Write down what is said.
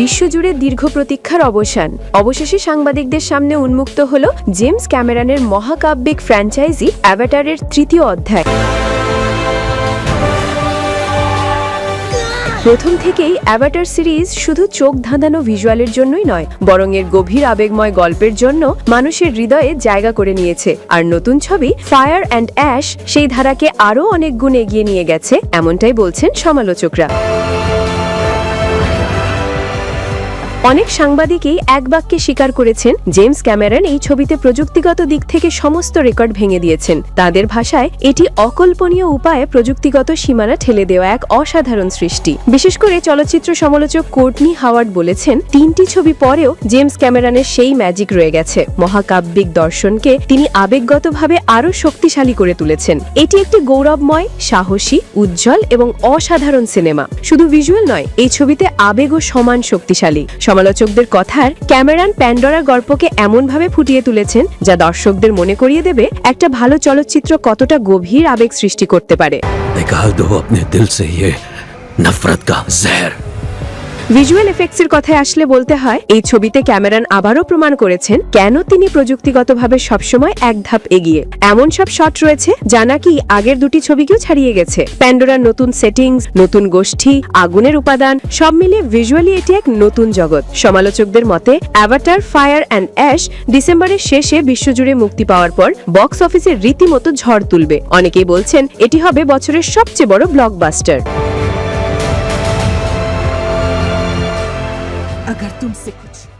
বিশ্বজুড়ে দীর্ঘ প্রতীক্ষার অবসান। অবশেষে সাংবাদিকদের সামনে উন্মুক্ত হল জেমস ক্যামেরনের মহাকাব্যিক ফ্র্যাঞ্চাইজি অ্যাভাটারের তৃতীয় অধ্যায়। প্রথম থেকেই অ্যাভাটার সিরিজ শুধু চোখ ধাঁধানো ভিজুয়ালের জন্যই নয়, বরং এর গভীর আবেগময় গল্পের জন্য মানুষের হৃদয়ে জায়গা করে নিয়েছে। আর নতুন ছবি ফায়ার অ্যান্ড অ্যাশ সেই ধারাকে আরও অনেক গুণ এগিয়ে নিয়ে গেছে, এমনটাই বলছেন সমালোচকরা। অনেক সাংবাদিকই এক বাক্যে স্বীকার করেছেন, জেমস ক্যামেরন এই ছবিতে প্রযুক্তিগত দিক থেকে সমস্ত রেকর্ড ভেঙে দিয়েছেন। তাদের ভাষায় এটি অকল্পনীয় উপায়ে প্রযুক্তিগত সীমানা ঠেলে দেওয়া এক অসাধারণ সৃষ্টি। বিশেষ করে চলচ্চিত্র সমালোচক কোর্টনি হাওয়ার্ড বলেছেন, তিনটি ছবি পরেও জেমস ক্যামেরনের সেই ম্যাজিক রয়ে গেছে। মহাকাব্যিক দর্শনকে তিনি আবেগগতভাবে আরও শক্তিশালী করে তুলেছেন। এটি একটি গৌরবময়, সাহসী, উজ্জ্বল এবং অসাধারণ সিনেমা। শুধু ভিজুয়াল নয়, এই ছবিতে আবেগও সমান শক্তিশালী। সমালোচকদের কথার ক্যামেরান প্যান্ডোরা গল্পকে এমনভাবে ফুটিয়ে তুলেছেন যা দর্শকদের মনে করিয়ে দেবে একটা ভালো চলচ্চিত্র কতটা গভীর আবেগ সৃষ্টি করতে পারে। নফরত কা জহর ভিজুয়াল এফেক্টসের কথায় আসলে বলতে হয়, এই ছবিতে ক্যামেরান আবারও প্রমাণ করেছেন কেন তিনি প্রযুক্তিগতভাবে সবসময় এক ধাপ এগিয়ে। এমন সব শট রয়েছে যা নাকি আগের দুটি ছবিকেও ছাড়িয়ে গেছে। প্যান্ডোরার নতুন সেটিংস নতুন গোষ্ঠী, আগুনের উপাদান, সব মিলিয়ে ভিজুয়ালি এটি এক নতুন জগৎ। সমালোচকদের মতে অ্যাভাটার ফায়ার অ্যান্ড অ্যাশ ডিসেম্বরের শেষে বিশ্বজুড়ে মুক্তি পাওয়ার পর বক্স অফিসে রীতিমতো ঝড় তুলবে। অনেকেই বলছেন, এটি হবে বছরের সবচেয়ে বড় ব্লকবাস্টার अगर तुमसे कुछ